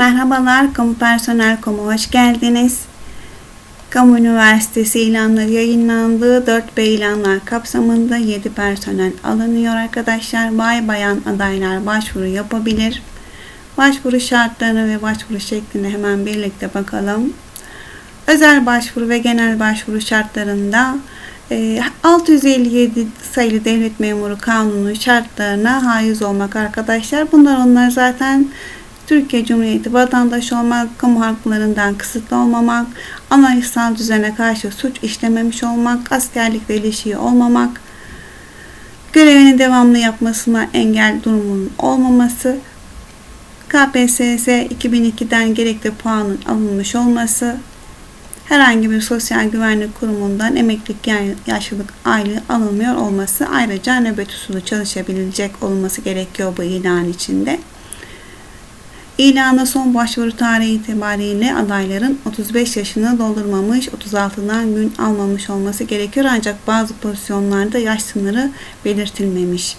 Merhabalar, Kamu Personel Kamu hoş geldiniz. Kamu Üniversitesi ilanları yayınlandığı 4B ilanlar kapsamında 7 personel alınıyor arkadaşlar. Bay bayan adaylar başvuru yapabilir. Başvuru şartlarını ve başvuru şeklini hemen birlikte bakalım. Özel başvuru ve genel başvuru şartlarında 657 e, sayılı devlet memuru kanunu şartlarına haiz olmak arkadaşlar. Bunlar onlar zaten Türkiye Cumhuriyeti vatandaşı olmak, kamu haklarından kısıtlı olmamak, anayasal düzene karşı suç işlememiş olmak, askerlikle ilişiği olmamak, görevini devamlı yapmasına engel durumunun olmaması, KPSS 2002'den gerekli puanın alınmış olması, herhangi bir sosyal güvenlik kurumundan emeklilik yaşlılık aylığı alınmıyor olması, ayrıca nöbet usulü çalışabilecek olması gerekiyor bu ilan içinde. İlana son başvuru tarihi itibariyle adayların 35 yaşını doldurmamış, 36'dan gün almamış olması gerekiyor ancak bazı pozisyonlarda yaş sınırı belirtilmemiş.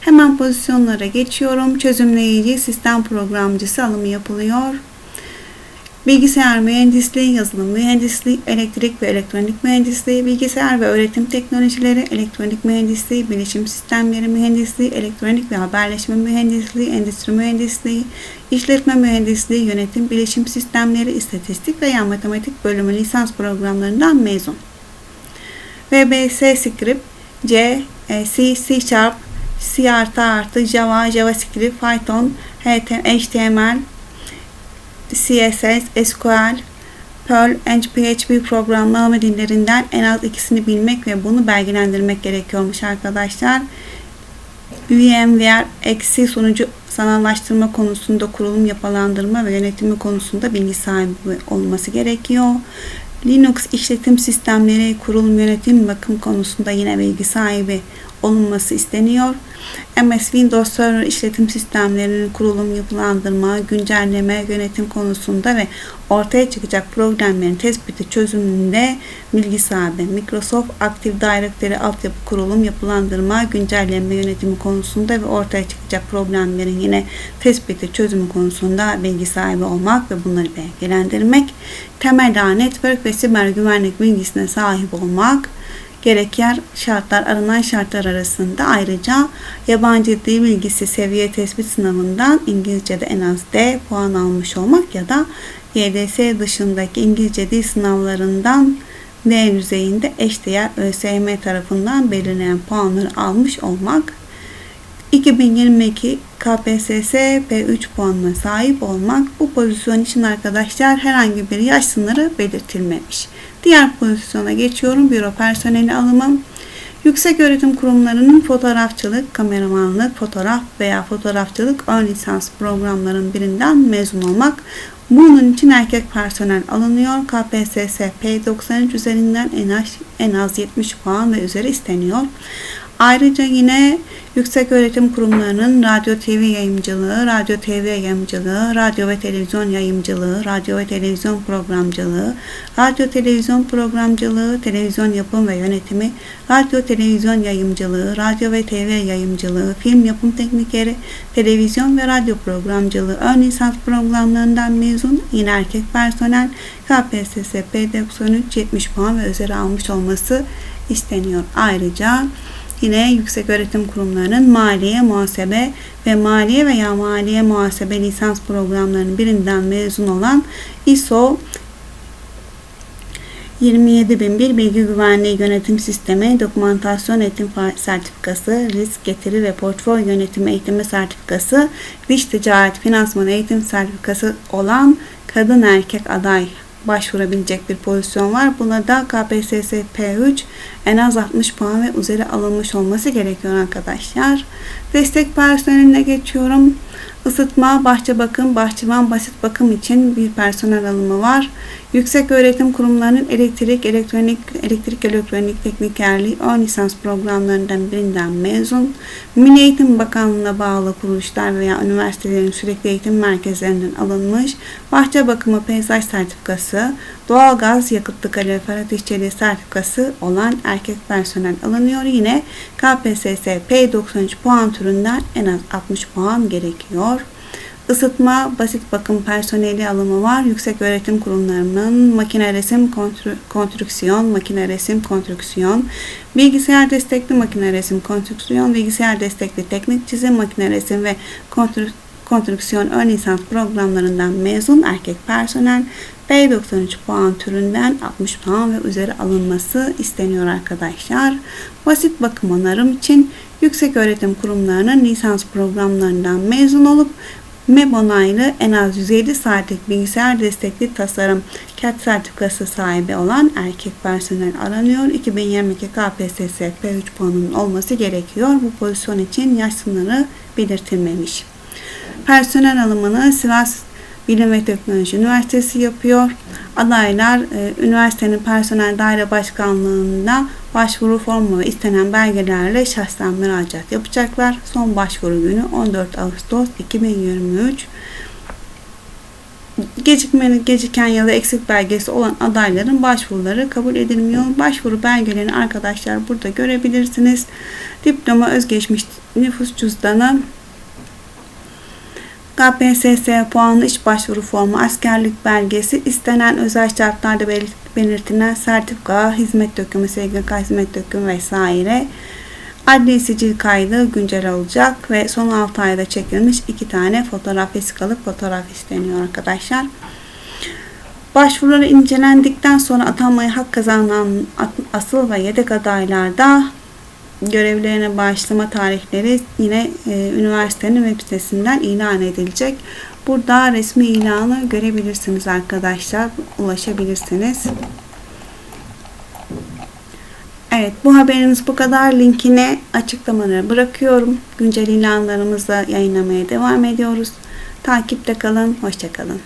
Hemen pozisyonlara geçiyorum. Çözümleyici sistem programcısı alımı yapılıyor. Bilgisayar mühendisliği, yazılım mühendisliği, elektrik ve elektronik mühendisliği, bilgisayar ve öğretim teknolojileri, elektronik mühendisliği, bilişim sistemleri mühendisliği, elektronik ve haberleşme mühendisliği, endüstri mühendisliği, işletme mühendisliği, yönetim, bilişim sistemleri, istatistik veya matematik bölümü lisans programlarından mezun. VBS Script, C, e, C, C Sharp, C Java, JavaScript, Python, HTML, CSS, SQL, Perl, PHP programlama dillerinden en az ikisini bilmek ve bunu belgelendirmek gerekiyormuş arkadaşlar. VMware eksi sunucu sanallaştırma konusunda kurulum yapılandırma ve yönetimi konusunda bilgi sahibi olması gerekiyor. Linux işletim sistemleri kurulum yönetim bakım konusunda yine bilgi sahibi olunması isteniyor. MS Windows Server işletim sistemlerinin kurulum, yapılandırma, güncelleme, yönetim konusunda ve ortaya çıkacak problemlerin tespiti çözümünde bilgi sahibi. Microsoft Active Directory altyapı kurulum, yapılandırma, güncelleme, yönetimi konusunda ve ortaya çıkacak problemlerin yine tespiti çözümü konusunda bilgi sahibi olmak ve bunları belgelendirmek. Temel ağ, network ve siber güvenlik bilgisine sahip olmak gereken şartlar aranan şartlar arasında ayrıca yabancı dil bilgisi seviye tespit sınavından İngilizce'de en az D puan almış olmak ya da YDS dışındaki İngilizce dil sınavlarından D düzeyinde eşdeğer ÖSYM tarafından belirlenen puanları almış olmak 2022 KPSS P3 puanına sahip olmak bu pozisyon için arkadaşlar herhangi bir yaş sınırı belirtilmemiş. Diğer pozisyona geçiyorum. Büro personeli alımı. Yüksek öğretim kurumlarının fotoğrafçılık, kameramanlık, fotoğraf veya fotoğrafçılık ön lisans programların birinden mezun olmak. Bunun için erkek personel alınıyor. KPSS P93 üzerinden en az, en az 70 puan ve üzeri isteniyor. Ayrıca yine yüksek öğretim kurumlarının radyo TV yayımcılığı, radyo TV yayımcılığı, radyo ve televizyon yayımcılığı, radyo ve televizyon programcılığı, radyo televizyon programcılığı, televizyon yapım ve yönetimi, radyo televizyon yayımcılığı, radyo ve TV yayımcılığı, film yapım teknikleri, televizyon ve radyo programcılığı, ön lisans programlarından mezun yine erkek personel KPSS P93 70 puan ve üzeri almış olması isteniyor. Ayrıca Yine yüksek öğretim kurumlarının maliye, muhasebe ve maliye veya maliye muhasebe lisans programlarının birinden mezun olan ISO 27001 Bilgi Güvenliği Yönetim Sistemi, Dokumentasyon Eğitim Sertifikası, Risk Getiri ve Portföy Yönetimi Eğitimi Sertifikası, Dış Ticaret Finansman Eğitim Sertifikası olan kadın erkek aday başvurabilecek bir pozisyon var. Buna da KPSS P3 en az 60 puan ve üzeri alınmış olması gerekiyor arkadaşlar. Destek personeline geçiyorum. Isıtma, bahçe bakım, bahçıvan basit bakım için bir personel alımı var. Yüksek öğretim kurumlarının elektrik, elektronik, elektrik elektronik teknikerliği ön lisans programlarından birinden mezun. Milli Eğitim Bakanlığı'na bağlı kuruluşlar veya üniversitelerin sürekli eğitim merkezlerinden alınmış. Bahçe bakımı peyzaj sertifikası, doğalgaz, yakıtlı kalorifer işçiliği sertifikası olan erkek personel alınıyor. Yine KPSS P93 puan türünden en az 60 puan gerekiyor. Isıtma, basit bakım personeli alımı var. Yüksek öğretim kurumlarının makine resim, kontr- konstrüksiyon, makine resim, konstrüksiyon, bilgisayar destekli makine resim, konstrüksiyon, bilgisayar destekli teknik çizim, makine resim ve konstrü- konstrüksiyon ön lisans programlarından mezun erkek personel B93 puan türünden 60 puan ve üzeri alınması isteniyor arkadaşlar. Basit bakım onarım için yüksek öğretim kurumlarının lisans programlarından mezun olup MEB onaylı en az 107 saatlik bilgisayar destekli tasarım CAD sertifikası sahibi olan erkek personel aranıyor. 2022 KPSS P3 puanının olması gerekiyor. Bu pozisyon için yaş sınırı belirtilmemiş. Personel alımını Sivas Bilim ve Teknoloji Üniversitesi yapıyor. Adaylar e, üniversitenin personel daire başkanlığında başvuru formu ve istenen belgelerle şahsen müracaat yapacaklar. Son başvuru günü 14 Ağustos 2023. Gecikmeli, geciken ya da eksik belgesi olan adayların başvuruları kabul edilmiyor. Başvuru belgelerini arkadaşlar burada görebilirsiniz. Diploma, özgeçmiş, nüfus cüzdanı, KPSS puanlı iş başvuru formu, askerlik belgesi, istenen özel şartlarda belirtilen sertifika, hizmet dökümü, SGK hizmet dökümü vesaire. Adli sicil kaydı güncel olacak ve son 6 ayda çekilmiş 2 tane fotoğraf vesikalık fotoğraf isteniyor arkadaşlar. Başvuruları incelendikten sonra atanmaya hak kazanan asıl ve yedek adaylarda görevlerine başlama tarihleri yine e, üniversitenin web sitesinden ilan edilecek. Burada resmi ilanı görebilirsiniz arkadaşlar. Ulaşabilirsiniz. Evet bu haberimiz bu kadar. Linkini açıklamalara bırakıyorum. Güncel ilanlarımızı yayınlamaya devam ediyoruz. Takipte kalın. Hoşçakalın.